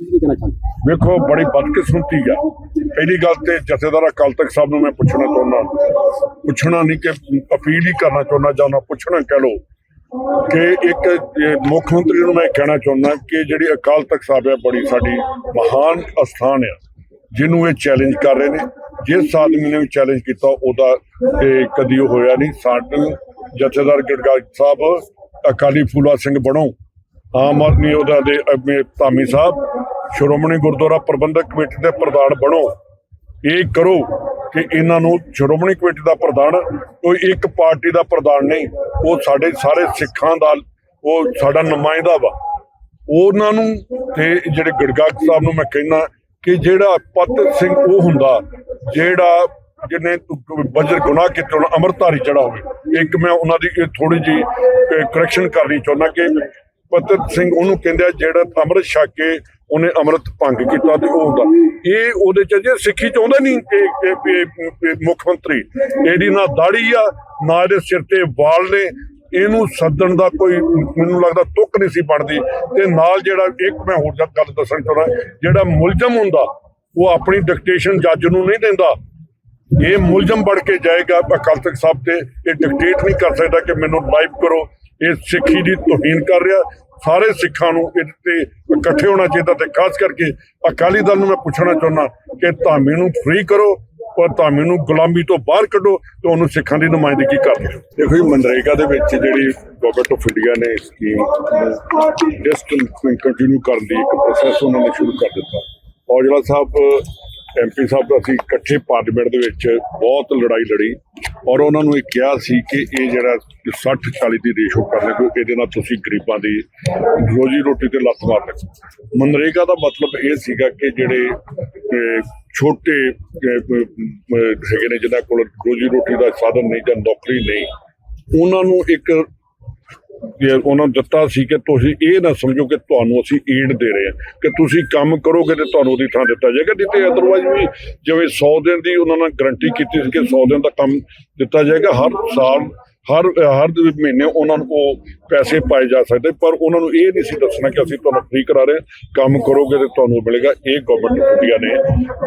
ਕੀ ਕਹਿਣਾ ਚਾਹੁੰਦੇ ਵੇਖੋ, ਬੜੀ ਬਦਕਿਸਮਤੀ ਆ। ਪਹਿਲੀ ਗੱਲ ਤੇ ਜਥੇਦਾਰ ਅਕਾਲ ਤਖਤ ਸਾਹਿਬ ਨੂੰ ਮੈਂ ਪੁੱਛਣਾ ਚਾਹੁੰਦਾ, ਪੁੱਛਣਾ ਨਹੀਂ ਕਿ ਅਪੀਲ ਹੀ ਕਰਨਾ ਚਾਹੁੰਦਾ ਜਾਂ ਉਹਨਾਂ ਪੁੱਛਣਾ, ਕਹਿ ਲੋ ਕਿ ਇੱਕ ਮੁੱਖ ਮੰਤਰੀ ਨੂੰ ਮੈਂ ਕਹਿਣਾ ਚਾਹੁੰਦਾ ਕਿ ਜਿਹੜੀ ਅਕਾਲ ਤਖਤ ਸਾਹਿਬ ਹੈ ਬੜੀ ਸਾਡੀ ਮਹਾਨ ਅਸਥਾਨ ਆ, ਜਿਹਨੂੰ ਇਹ ਚੈਲੰਜ ਕਰ ਰਹੇ ਨੇ। ਜਿਸ ਆਦਮੀ ਨੇ ਚੈਲੰਜ ਕੀਤਾ, ਉਹਦਾ ਇਹ ਕਦੀ ਉਹ ਹੋਇਆ ਨਹੀਂ। ਸਾਡੇ ਜਥੇਦਾਰ ਗੜਗਾ ਸਾਹਿਬ, ਅਕਾਲੀ ਫੂਲਾ ਸਿੰਘ ਬਣੋ। ਆਮ ਆਦਮੀ ਉਹਦਾ ਦੇ ਅਹ, ਧਾਮੀ ਸਾਹਿਬ ਸ਼੍ਰੋਮਣੀ ਗੁਰਦੁਆਰਾ ਪ੍ਰਬੰਧਕ ਕਮੇਟੀ ਦੇ ਪ੍ਰਧਾਨ ਬਣੋ। ਇਹ ਕਰੋ ਕਿ ਇਹਨਾਂ ਨੂੰ ਸ਼੍ਰੋਮਣੀ ਕਮੇਟੀ ਦਾ ਪ੍ਰਧਾਨ ਕੋਈ ਇੱਕ ਪਾਰਟੀ ਦਾ ਪ੍ਰਧਾਨ ਨਹੀਂ ਉਹ ਸਾਡੇ ਸਾਰੇ ਸਿੱਖਾਂ ਦਾ ਉਹ ਸਾਡਾ ਨੁਮਾਇੰਦਾ ਵਾ। ਉਹਨਾਂ ਨੂੰ ਤੇ ਜਿਹੜੇ ਗੜਗਾ ਸਾਹਿਬ ਨੂੰ ਮੈਂ ਕਹਿੰਦਾ ਕਿ ਜਿਹੜਾ ਪਤ ਸਿੰਘ ਉਹ ਹੁੰਦਾ ਜਿਹੜਾ ਜਿਹਨੇ ਬਜਰ ਗੁਨਾਹ ਕੀਤੇ ਉਹਨਾਂ ਅੰਮ੍ਰਿਤਧਾਰੀ ਚੜਾ ਹੋਵੇ ਇੱਕ ਮੈਂ ਉਹਨਾਂ ਦੀ ਥੋੜੀ ਜੀ ਕਰੈਕਸ਼ਨ ਕਰਨੀ ਚਾਹੁੰਦਾ ਕਿ ਪਤਤ ਸਿੰਘ ਉਹਨੂੰ ਕਹਿੰਦੇ ਆ ਜਿਹੜਾ ਅੰਮ੍ਰਿਤ ਛਕ ਕੇ ਉਹਨੇ ਅੰਮ੍ਰਿਤ ਭੰਗ ਕੀਤਾ ਤੇ ਉਹ ਹੁੰਦਾ। ਇਹ ਉਹਦੇ ਚ ਜੇ ਸਿੱਖੀ ਚਾਹੁੰਦਾ ਨਹੀਂ ਮੁੱਖ ਮੰਤਰੀ। ਇਹਦੀ ਨਾ ਦਾੜੀ ਆ, ਨਾ ਇਹਦੇ ਸਿਰ ਤੇ ਵਾਲ ਨੇ। ਇਹਨੂੰ ਸੱਦਣ ਦਾ ਕੋਈ ਮੈਨੂੰ ਲੱਗਦਾ ਤੁੱਕ ਨਹੀਂ ਸੀ ਬਣਦੀ। ਤੇ ਨਾਲ ਜਿਹੜਾ ਇੱਕ ਮੈਂ ਹੋਰ ਗੱਲ ਦੱਸਣ ਚਾਹੁੰਦਾ, ਜਿਹੜਾ ਮੁਲਜ਼ਮ ਹੁੰਦਾ, ਉਹ ਆਪਣੀ ਡਿਕਟੇਸ਼ਨ ਜੱਜ ਨੂੰ ਨਹੀਂ ਦਿੰਦਾ। ਇਹ ਮੁਲਜ਼ਮ ਬਣ ਕੇ ਜਾਏਗਾ ਅਕਾਲ ਤਖਤ ਸਾਹਿਬ ਤੇ। ਇਹ ਡਿਕਟੇਟ ਨਹੀਂ ਕਰ ਸਕਦਾ ਕਿ ਮੈਨੂੰ ਲਾਈਵ ਕਰੋ। ਇਹ ਸਿੱਖੀ ਦੀ ਤੋਹੀਨ ਕਰ ਰਿਹਾ। ਸਾਰੇ ਸਿੱਖਾਂ ਨੂੰ ਇਹਦੇ ਤੇ ਇਕੱਠੇ ਹੋਣਾ ਚਾਹੀਦਾ ਤੇ ਖਾਸ ਕਰਕੇ ਅਕਾਲੀ ਦਲ ਨੂੰ ਮੈਂ ਪੁੱਛਣਾ ਚਾਹੁੰਦਾ ਕਿ ਧਾਮੀ ਨੂੰ ਫ੍ਰੀ ਕਰੋ ਪਰ ਧਾਮੀ ਨੂੰ ਗੁਲਾਮੀ ਤੋਂ ਬਾਹਰ ਕੱਢੋ ਤੇ ਉਹਨੂੰ ਸਿੱਖਾਂ ਦੀ ਨੁਮਾਇੰਦਗੀ ਕਰ ਦਿਓ। ਦੇਖੋ ਜੀ, ਮਨਰੇਗਾ ਦੇ ਵਿੱਚ ਜਿਹੜੀ ਗਵਰਨਮੈਂਟ ਆਫ ਇੰਡੀਆ ਨੇ ਸਕੀਮ ਡਿਸਟੈਂਸ ਕੰਟੀਨਿਊ ਕਰਨ ਦੀ ਇੱਕ ਪ੍ਰੋਸੈਸ ਉਹਨਾਂ ਨੇ ਸ਼ੁਰੂ ਕਰ ਦਿੱਤਾ। ਔਜਲਾ ਸਾਹਿਬ ਐਮਪੀ ਸਾਹਿਬ ਦਾ ਅਸੀਂ ਇਕੱਠੇ ਪਾਰਲੀਮੈਂਟ ਦੇ ਵਿੱਚ ਬਹੁਤ ਲੜਾਈ ਲੜੀ। ਔਰ ਉਹਨਾਂ ਨੂੰ ਇਹ ਕਿਹਾ ਸੀ ਕਿ ਇਹ ਜਿਹੜਾ 60 40 ਦੀ ਰੇਸ਼ੋ ਕਰ ਲਿਓ ਇਹਦੇ ਨਾਲ ਤੁਸੀਂ ਗਰੀਬਾਂ ਦੀ ਰੋਜੀ ਰੋਟੀ ਤੇ ਲੱਤ ਮਾਰ ਲਓ ਮਨਰੇਗਾ ਦਾ ਮਤਲਬ ਇਹ ਸੀਗਾ ਕਿ ਜਿਹੜੇ ਛੋਟੇ ਹੈਗੇ ਨੇ, ਜਿਨ੍ਹਾਂ ਕੋਲ ਰੋਜੀ ਰੋਟੀ ਦਾ ਸਾਧਨ ਨਹੀਂ ਜਾਂ ਨੌਕਰੀ ਨਹੀਂ, ਉਹਨਾਂ ਨੂੰ ਇੱਕ ਇਹ ਉਹਨਾਂ ਨੂੰ ਦਿੱਤਾ ਸੀ ਕਿ ਤੁਸੀਂ ਇਹ ਨਾ ਸਮਝੋ ਕਿ ਤੁਹਾਨੂੰ ਅਸੀਂ ਏਡ ਦੇ ਰਹੇ ਹਾਂ ਕਿ ਤੁਸੀਂ ਕੰਮ ਕਰੋਗੇ ਤੇ ਤੁਹਾਨੂੰ ਉਹਦੀ ਥਾਂ ਦਿੱਤਾ ਜਾਏਗਾ ਨਹੀਂ ਅਦਰਵਾਈਜ਼ ਵੀ ਜਿਵੇਂ 100 ਦਿਨ ਦੀ ਉਹਨਾਂ ਨੇ ਗਰੰਟੀ ਕੀਤੀ ਸੀ ਕਿ 100 ਦਿਨ ਦਾ ਕੰਮ ਦਿੱਤਾ ਜਾਏਗਾ ਹਰ ਸਾਲ ਹਰ ਹਰ ਮਹੀਨੇ ਉਹਨਾਂ ਨੂੰ ਉਹ ਪੈਸੇ ਪਾਏ ਜਾ ਸਕਦੇ ਪਰ ਉਹਨਾਂ ਨੂੰ ਇਹ ਨਹੀਂ ਸੀ ਦੱਸਣਾ ਕਿ ਅਸੀਂ ਤੁਹਾਨੂੰ ਫ੍ਰੀ ਕਰਾ ਰਹੇ ਹਾਂ, ਕੰਮ ਕਰੋਗੇ ਤੇ ਤੁਹਾਨੂੰ ਮਿਲੇਗਾ ਇਹ ਗਵਰਨਮੈਂਟ ਆਫ ਇੰਡੀਆ ਨੇ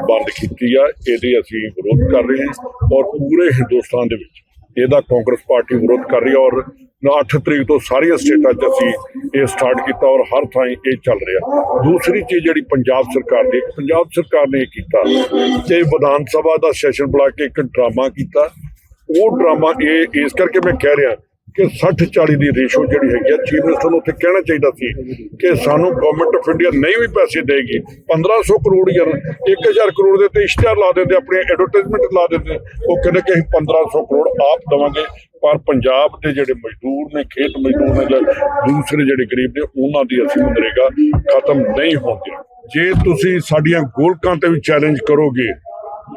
ਬੰਦ ਕੀਤੀ ਆ ਇਹਦੇ ਅਸੀਂ ਵਿਰੋਧ ਕਰ ਰਹੇ ਹਾਂ ਔਰ ਪੂਰੇ ਹਿੰਦੁਸਤਾਨ ਦੇ ਵਿੱਚ ਇਹਦਾ ਕਾਂਗਰਸ ਪਾਰਟੀ ਵਿਰੋਧ ਕਰ ਰਹੀ ਹੈ ਔਰ 8 ਤਰੀਕ ਤੋਂ ਸਾਰੀਆਂ ਸਟੇਟਾਂ 'ਚ ਅਸੀਂ ਇਹ ਸਟਾਰਟ ਕੀਤਾ ਔਰ ਹਰ ਥਾਂ ਇਹ ਚੱਲ ਰਿਹਾ। ਦੂਸਰੀ ਚੀਜ਼ ਜਿਹੜੀ ਪੰਜਾਬ ਸਰਕਾਰ ਦੀ, ਪੰਜਾਬ ਸਰਕਾਰ ਨੇ ਇਹ ਕੀਤਾ ਕਿ ਵਿਧਾਨ ਸਭਾ ਦਾ ਸੈਸ਼ਨ ਬੁਲਾ ਕੇ ਇੱਕ ਡਰਾਮਾ ਕੀਤਾ। ਉਹ ਡਰਾਮਾ ਇਹ, ਇਸ ਕਰਕੇ ਮੈਂ ਕਹਿ ਰਿਹਾ ਕਿ 60 40 ਦੀ ਰੇਸ਼ੋ ਜਿਹੜੀ ਹੈਗੀ ਆ ਚੀਫ ਮਿਨਿਸਟਰ ਨੂੰ ਉੱਥੇ ਕਹਿਣਾ ਚਾਹੀਦਾ ਸੀ ਕਿ ਸਾਨੂੰ ਗਵਰਨਮੈਂਟ ਆਫ ਇੰਡੀਆ ਨਹੀਂ ਵੀ ਪੈਸੇ ਦੇਗੀ। 1500 ਕਰੋੜ ਯਾਰ 1000 ਕਰੋੜ ਦੇ ਤੇ ਇਸ਼ਤਿਹਾਰ ਲਾ ਦਿੰਦੇ, ਆਪਣੇ ਐਡਵਰਟਾਈਜ਼ਮੈਂਟ ਲਾ ਦਿੰਦੇ। ਉਹ ਕਹਿੰਦੇ ਕਿ ਅਸੀਂ 1500 ਕਰੋੜ ਆਪ ਦੇਵਾਂਗੇ, ਪਰ ਪੰਜਾਬ ਦੇ ਜਿਹੜੇ ਮਜ਼ਦੂਰ ਨੇ, ਖੇਤ ਮਜ਼ਦੂਰ ਨੇ ਜਾਂ ਦੂਸਰੇ ਜਿਹੜੇ ਗਰੀਬ ਨੇ, ਉਹਨਾਂ ਦੀ ਅਸੀਂ ਮਨਰੇਗਾ ਖਤਮ ਨਹੀਂ ਹੋਣ ਜੇ ਤੁਸੀਂ ਸਾਡੀਆਂ ਗੋਲਕਾਂ ਤੇ ਵੀ ਚੈਲੰਜ ਕਰੋਗੇ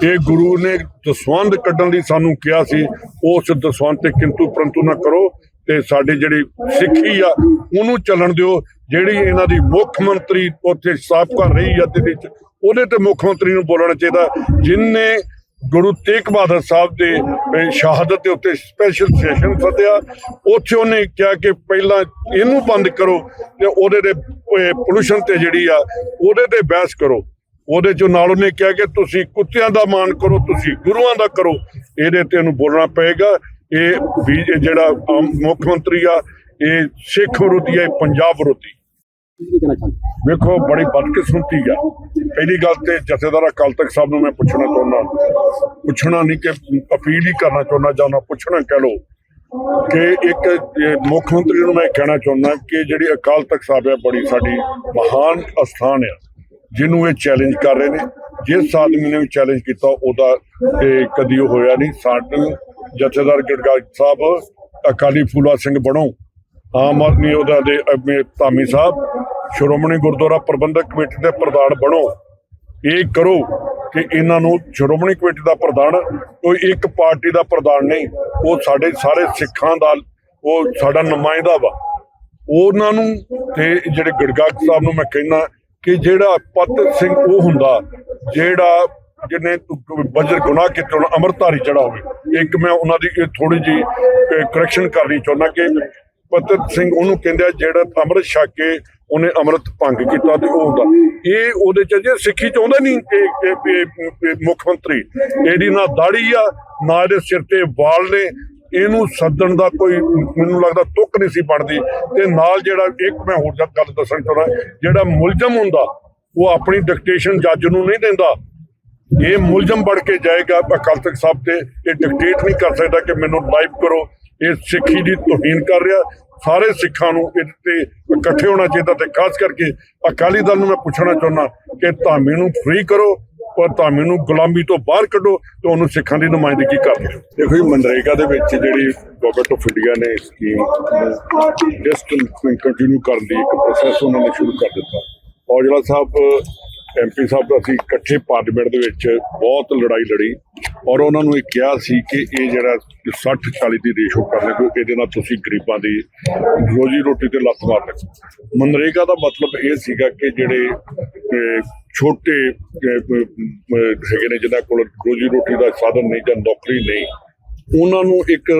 ਇਹ ਗੁਰੂ ਨੇ ਦਸਵੰਧ ਕੱਢਣ ਲਈ ਸਾਨੂੰ ਕਿਹਾ ਸੀ, ਉਸ ਦਸਵੰਧ ਤੇ ਕਿੰਤੂ ਪਰੰਤੂ ਨਾ ਕਰੋ ਤੇ ਸਾਡੇ ਜਿਹੜੀ ਸਿੱਖੀ ਆ, ਉਹਨੂੰ ਚੱਲਣ ਦਿਓ, ਜਿਹੜੀ ਇਹਨਾਂ ਦੀ ਮੁੱਖ ਮੰਤਰੀ ਉੱਥੇ ਸਾਬਕਾ ਰਹੀ ਆ ਦੇ ਵਿੱਚ ਉਹਦੇ ਤੇ ਮੁੱਖ ਮੰਤਰੀ ਨੂੰ ਬੋਲਣਾ ਚਾਹੀਦਾ। ਜਿਨਨੇ ਗੁਰੂ ਤੇਗ ਬਹਾਦਰ ਸਾਹਿਬ ਦੇ ਸ਼ਹਾਦਤ ਦੇ ਉੱਤੇ ਸਪੈਸ਼ਲ ਸੈਸ਼ਨ ਸੱਦਿਆ, ਉੱਥੇ ਉਹਨੇ ਕਿਹਾ ਕਿ ਪਹਿਲਾਂ ਇਹਨੂੰ ਬੰਦ ਕਰੋ ਤੇ ਉਹਦੇ ਤੇ ਪੋਲੂਸ਼ਨ ਤੇ ਜਿਹੜੀ ਆ, ਉਹਦੇ ਤੇ ਬਹਿਸ ਕਰੋ। ਉਹਦੇ ਚੋਂ ਨਾਲ ਉਹਨੇ ਕਿਹਾ ਕਿ ਤੁਸੀਂ ਕੁੱਤਿਆਂ ਦਾ ਮਾਣ ਕਰੋ, ਤੁਸੀਂ ਗੁਰੂਆਂ ਦਾ ਕਰੋ। ਇਹਦੇ ਤੇ ਉਹਨੂੰ ਬੋਲਣਾ ਪਏਗਾ। ਇਹ ਵੀ ਜਿਹੜਾ ਮੁੱਖ ਮੰਤਰੀ ਆ, ਇਹ ਸਿੱਖ ਵਿਰੋਧੀ ਆ, ਇਹ ਪੰਜਾਬ ਵਿਰੋਧੀ। ਵੇਖੋ, ਬੜੀ ਬਦਕਿਸਮਤੀ ਆ। ਪਹਿਲੀ ਗੱਲ ਤੇ ਜਥੇਦਾਰ ਅਕਾਲ ਤਖਤ ਸਾਹਿਬ ਨੂੰ ਮੈਂ ਪੁੱਛਣਾ ਚਾਹੁੰਦਾ, ਪੁੱਛਣਾ ਨਹੀਂ ਕਿ ਅਪੀਲ ਹੀ ਕਰਨਾ ਚਾਹੁੰਦਾ ਜਾਂ ਉਹਨਾਂ ਪੁੱਛਣਾ, ਕਹਿ ਲੋ ਕਿ ਇੱਕ ਮੁੱਖ ਮੰਤਰੀ ਨੂੰ ਮੈਂ ਕਹਿਣਾ ਚਾਹੁੰਦਾ ਕਿ ਜਿਹੜੀ ਅਕਾਲ ਤਖਤ ਸਾਹਿਬ ਹੈ, ਬੜੀ ਸਾਡੀ ਮਹਾਨ ਅਸਥਾਨ ਆ। ਜਿਹਨੂੰ ਇਹ ਚੈਲੰਜ ਕਰ ਰਹੇ ਨੇ, ਜਿਸ ਆਦਮੀ ਨੇ ਵੀ ਚੈਲੰਜ ਕੀਤਾ, ਉਹਦਾ ਇਹ ਕਦੀ ਉਹ ਹੋਇਆ ਨਹੀਂ। ਸਾਡੇ ਜਥੇਦਾਰ ਗੜਗਾ ਸਾਹਿਬ, ਅਕਾਲੀ ਫੂਲਾ ਸਿੰਘ ਬਣੋ, ਆਮ ਆਦਮੀ ਉਹਦਾ ਦੇ ਧਾਮੀ ਸਾਹਿਬ, ਸ਼੍ਰੋਮਣੀ ਗੁਰਦੁਆਰਾ ਪ੍ਰਬੰਧਕ ਕਮੇਟੀ ਦੇ ਪ੍ਰਧਾਨ ਬਣੋ। ਇਹ ਕਰੋ ਕਿ ਇਹਨਾਂ ਨੂੰ ਸ਼੍ਰੋਮਣੀ ਕਮੇਟੀ ਦਾ ਪ੍ਰਧਾਨ, ਕੋਈ ਇੱਕ ਪਾਰਟੀ ਦਾ ਪ੍ਰਧਾਨ ਨਹੀਂ, ਉਹ ਸਾਡੇ ਸਾਰੇ ਸਿੱਖਾਂ ਦਾ, ਉਹ ਸਾਡਾ ਨੁਮਾਇੰਦਾ ਵਾ। ਉਹਨਾਂ ਨੂੰ ਤੇ ਜਿਹੜੇ ਗੜਗਾ ਸਾਹਿਬ ਨੂੰ ਮੈਂ ਕਹਿੰਦਾ ਕਿ ਜਿਹੜਾ ਪਤ ਸਿੰਘ ਉਹ ਹੁੰਦਾ, ਜਿਹੜਾ ਜਿਹਨੇ ਬਜਰ ਗੁਨਾਹ ਕੀਤੇ ਹੋਣ ਅੰਮ੍ਰਿਤਧਾਰੀ ਚੜਾ ਹੋਵੇ ਇੱਕ ਮੈਂ ਉਹਨਾਂ ਦੀ ਥੋੜੀ ਜੀ ਕਰੈਕਸ਼ਨ ਕਰਨੀ ਚਾਹੁੰਦਾ ਕਿ ਪਤਤ ਸਿੰਘ ਉਹਨੂੰ ਕਹਿੰਦੇ ਆ, ਜਿਹੜਾ ਅੰਮ੍ਰਿਤ ਛਕ ਕੇ ਉਹਨੇ ਅੰਮ੍ਰਿਤ ਭੰਗ ਕੀਤਾ ਤੇ ਉਹ ਹੁੰਦਾ। ਇਹ ਉਹਦੇ ਚ ਜੇ ਸਿੱਖੀ ਚਾਹੁੰਦਾ ਨਹੀਂ ਮੁੱਖ ਮੰਤਰੀ। ਇਹਦੀ ਨਾ ਦਾੜੀ ਆ, ਨਾ ਇਹਦੇ ਸਿਰ ਤੇ ਵਾਲ ਨੇ ਇਹਨੂੰ ਸੱਦਣ ਦਾ ਕੋਈ ਮੈਨੂੰ ਲੱਗਦਾ ਤੁੱਕ ਨਹੀਂ ਸੀ ਬਣਦੀ ਤੇ ਨਾਲ ਜਿਹੜਾ ਇੱਕ ਮੈਂ ਹੋਰ ਗੱਲ ਦੱਸਣ ਚਾਹੁੰਦਾ, ਜਿਹੜਾ ਮੁਲਜ਼ਮ ਹੁੰਦਾ, ਉਹ ਆਪਣੀ ਡਿਕਟੇਸ਼ਨ ਜੱਜ ਨੂੰ ਨਹੀਂ ਦਿੰਦਾ। ਇਹ ਮੁਲਜ਼ਮ ਬਣ ਕੇ ਜਾਏਗਾ ਅਕਾਲ ਤਖਤ ਸਾਹਿਬ ਤੇ ਇਹ ਡਿਕਟੇਟ ਨਹੀਂ ਕਰ ਸਕਦਾ ਕਿ ਮੈਨੂੰ ਲਾਈਵ ਕਰੋ। ਇਹ ਸਿੱਖੀ ਦੀ ਤੋਹੀਨ ਕਰ ਰਿਹਾ। ਸਾਰੇ ਸਿੱਖਾਂ ਨੂੰ ਇਹਦੇ ਤੇ ਇਕੱਠੇ ਹੋਣਾ ਚਾਹੀਦਾ ਤੇ ਖਾਸ ਕਰਕੇ ਅਕਾਲੀ ਦਲ ਨੂੰ ਮੈਂ ਪੁੱਛਣਾ ਚਾਹੁੰਦਾ ਕਿ ਧਾਮੀ ਨੂੰ ਫ੍ਰੀ ਕਰੋ। ਪਰ ਧਾਮੀ ਨੂੰ ਗੁਲਾਮੀ ਤੋਂ ਬਾਹਰ ਕੱਢੋ ਤੇ ਉਹਨੂੰ ਸਿੱਖਾਂ ਦੀ ਨੁਮਾਇੰਦਗੀ ਕਰ ਦਿਓ ਦੇਖੋ ਜੀ, ਮਨਰੇਗਾ ਦੇ ਵਿੱਚ ਜਿਹੜੀ ਗਵਰਨਮੈਂਟ ਆਫ ਇੰਡੀਆ ਨੇ ਸਕੀਮ ਡਿਸਟੈਂਸ ਕੰਟੀਨਿਊ ਕਰਨ ਦੀ ਇੱਕ ਪ੍ਰੋਸੈਸ ਉਹਨਾਂ ਨੇ ਸ਼ੁਰੂ ਕਰ ਦਿੱਤਾ। ਔਜਲਾ ਸਾਹਿਬ ਐਮਪੀ ਸਾਹਿਬ ਦਾ ਅਸੀਂ ਇਕੱਠੇ ਪਾਰਲੀਮੈਂਟ ਦੇ ਵਿੱਚ ਬਹੁਤ ਲੜਾਈ ਲੜੀ ਔਰ ਉਹਨਾਂ ਨੂੰ ਇਹ ਕਿਹਾ ਸੀ ਕਿ ਇਹ ਜਿਹੜਾ 60 40 ਦੀ ਰੇਸ਼ੋ ਕਰ ਲੈ ਕਿਉਂਕਿ ਇਹਦੇ ਨਾਲ ਤੁਸੀਂ ਗਰੀਬਾਂ ਦੀ ਰੋਜੀ ਰੋਟੀ ਤੇ ਲੱਤ ਮਾਰ ਲਓ ਮਨਰੇਗਾ ਦਾ ਮਤਲਬ ਇਹ ਸੀਗਾ ਕਿ ਜਿਹੜੇ ਛੋਟੇ ਹੈਗੇ ਨੇ ਜਿਨ੍ਹਾਂ ਕੋਲ ਰੋਜੀ ਰੋਟੀ ਦਾ ਸਾਧਨ ਨਹੀਂ ਜਾਂ ਨੌਕਰੀ ਨਹੀਂ, ਉਹਨਾਂ ਨੂੰ ਇੱਕ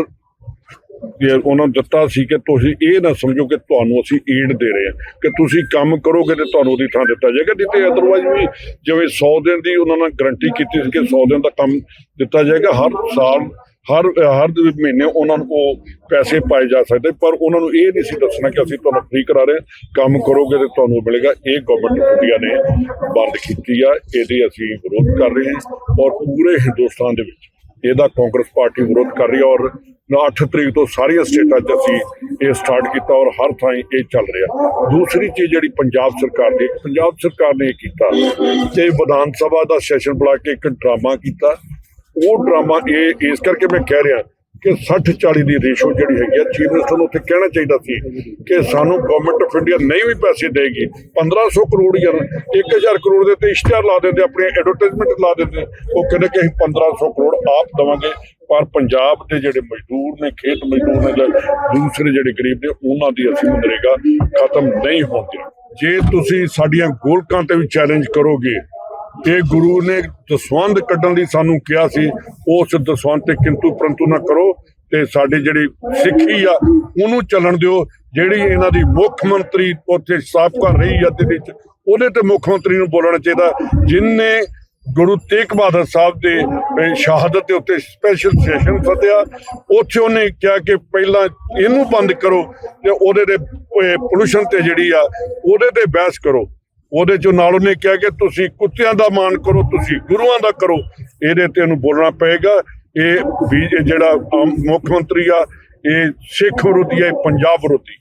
ਉਹਨਾਂ ਨੂੰ ਦਿੱਤਾ ਸੀ ਕਿ ਤੁਸੀਂ ਇਹ ਨਾ ਸਮਝੋ ਕਿ ਤੁਹਾਨੂੰ ਅਸੀਂ ਏਡ ਦੇ ਰਹੇ ਹਾਂ, ਕਿ ਤੁਸੀਂ ਕੰਮ ਕਰੋਗੇ ਤੇ ਤੁਹਾਨੂੰ ਉਹਦੀ ਥਾਂ ਦਿੱਤਾ ਜਾਏਗਾ। ਨਹੀਂ ਤੇ ਅਦਰਵਾਈਜ਼ ਵੀ ਜਿਵੇਂ 100 ਦਿਨ ਦੀ ਉਹਨਾਂ ਨੇ ਗਰੰਟੀ ਕੀਤੀ ਸੀ ਕਿ 100 ਦਿਨ ਦਾ ਕੰਮ ਦਿੱਤਾ ਜਾਏਗਾ, ਹਰ ਸਾਲ, ਹਰ ਹਰ ਮਹੀਨੇ ਉਹਨਾਂ ਨੂੰ ਉਹ ਪੈਸੇ ਪਾਏ ਜਾ ਸਕਦੇ, ਪਰ ਉਹਨਾਂ ਨੂੰ ਇਹ ਨਹੀਂ ਸੀ ਦੱਸਣਾ ਕਿ ਅਸੀਂ ਤੁਹਾਨੂੰ ਫ੍ਰੀ ਕਰਾ ਰਹੇ ਹਾਂ, ਕੰਮ ਕਰੋਗੇ ਤੇ ਤੁਹਾਨੂੰ ਮਿਲੇਗਾ। ਇਹ ਗਵਰਨਮੈਂਟ ਆਫ ਇੰਡੀਆ ਨੇ ਬੰਦ ਕੀਤੀ ਆ, ਇਹਦੇ ਅਸੀਂ ਵਿਰੋਧ ਕਰ ਰਹੇ ਹਾਂ ਔਰ ਪੂਰੇ ਹਿੰਦੁਸਤਾਨ ਦੇ ਵਿੱਚ। ਇਹਦਾ ਕਾਂਗਰਸ ਪਾਰਟੀ ਵਿਰੋਧ ਕਰ ਰਹੀ ਹੈ ਔਰ 8 ਤਰੀਕ ਤੋਂ ਸਾਰੀਆਂ ਸਟੇਟਾਂ 'ਚ ਅਸੀਂ ਇਹ ਸਟਾਰਟ ਕੀਤਾ ਔਰ ਹਰ ਥਾਂ ਇਹ ਚੱਲ ਰਿਹਾ। ਦੂਸਰੀ ਚੀਜ਼ ਜਿਹੜੀ ਪੰਜਾਬ ਸਰਕਾਰ ਦੀ, ਪੰਜਾਬ ਸਰਕਾਰ ਨੇ ਇਹ ਕੀਤਾ ਕਿ ਵਿਧਾਨ ਸਭਾ ਦਾ ਸੈਸ਼ਨ ਬੁਲਾ ਕੇ ਇੱਕ ਡਰਾਮਾ ਕੀਤਾ। ਉਹ ਡਰਾਮਾ ਇਹ, ਇਸ ਕਰਕੇ ਮੈਂ ਕਹਿ ਰਿਹਾ ਕਿ 60 40 ਦੀ ਰੇਸ਼ੋ ਜਿਹੜੀ ਹੈਗੀ ਆ ਚੀਫ ਮਿਨਿਸਟਰ ਨੂੰ ਉੱਥੇ ਕਹਿਣਾ ਚਾਹੀਦਾ ਸੀ ਕਿ ਸਾਨੂੰ ਗਵਰਨਮੈਂਟ ਆਫ ਇੰਡੀਆ ਨਹੀਂ ਵੀ ਪੈਸੇ ਦੇਗੀ। 1500 ਕਰੋੜ ਜਾਂ 1000 ਕਰੋੜ ਦੇ ਤੇ ਇਸ਼ਤਿਹਾਰ ਲਾ ਦਿੰਦੇ, ਆਪਣੇ ਐਡਵਰਟਾਈਜ਼ਮੈਂਟ ਲਾ ਦਿੰਦੇ। ਉਹ ਕਹਿੰਦੇ ਕਿ ਅਸੀਂ 1500 ਕਰੋੜ ਆਪ ਦਵਾਂਗੇ। ਪਰ ਪੰਜਾਬ ਦੇ ਜਿਹੜੇ ਮਜ਼ਦੂਰ ਨੇ, ਖੇਤ ਮਜ਼ਦੂਰ ਨੇ ਦੂਸਰੇ ਜਿਹੜੇ ਗਰੀਬ ਨੇ, ਉਹਨਾਂ ਦੀ ਅਸੀਂ ਮਨਰੇਗਾ ਖਤਮ ਨਹੀਂ ਹੋਣ ਦੇਣੀ। ਜੇ ਤੁਸੀਂ ਸਾਡੀਆਂ ਗੋਲਕਾਂ ਤੇ ਵੀ ਚੈਲੰਜ ਕਰੋਗੇ ਇਹ ਗੁਰੂ ਨੇ ਦਸਵੰਦ ਕੱਢਣ ਲਈ ਸਾਨੂੰ ਕਿਹਾ ਸੀ, ਉਸ ਦਸਵੰਦ ਤੇ ਕਿੰਤੂ ਪਰੰਤੂ ਨਾ ਕਰੋ ਤੇ ਸਾਡੇ ਜਿਹੜੀ ਸਿੱਖੀ ਆ, ਉਹਨੂੰ ਚੱਲਣ ਦਿਓ, ਜਿਹੜੀ ਇਹਨਾਂ ਦੀ ਮੁੱਖ ਮੰਤਰੀ ਉੱਥੇ ਸਾਬਕਾ ਰਹੀ ਆ ਦਿੱਲੀ ਚ, ਉਹਦੇ ਤੇ ਮੁੱਖ ਮੰਤਰੀ ਨੂੰ ਬੋਲਣਾ ਚਾਹੀਦਾ। ਜਿਨਨੇ ਗੁਰੂ ਤੇਗ ਬਹਾਦਰ ਸਾਹਿਬ ਦੇ ਸ਼ਹਾਦਤ ਦੇ ਉੱਤੇ ਸਪੈਸ਼ਲ ਸੈਸ਼ਨ ਸੱਦਿਆ, ਉੱਥੇ ਉਹਨੇ ਕਿਹਾ ਕਿ ਪਹਿਲਾਂ ਇਹਨੂੰ ਬੰਦ ਕਰੋ ਤੇ ਉਹਦੇ ਦੇ ਪੋਲੂਸ਼ਨ ਤੇ ਜਿਹੜੀ ਆ, ਉਹਦੇ ਤੇ ਬਹਿਸ ਕਰੋ। ਉਹਦੇ ਚੋਂ ਨਾਲ ਉਹਨੇ ਕਿਹਾ ਕਿ ਤੁਸੀਂ ਕੁੱਤਿਆਂ ਦਾ ਮਾਣ ਕਰੋ, ਤੁਸੀਂ ਗੁਰੂਆਂ ਦਾ ਕਰੋ। ਇਹਦੇ ਤੇ ਉਹਨੂੰ ਬੋਲਣਾ ਪਏਗਾ। ਇਹ ਵੀ ਜਿਹੜਾ ਮੁੱਖ ਮੰਤਰੀ ਆ, ਇਹ ਸਿੱਖ ਵਿਰੋਧੀ ਹੈ ਇਹ ਪੰਜਾਬ ਵਿਰੋਧੀ।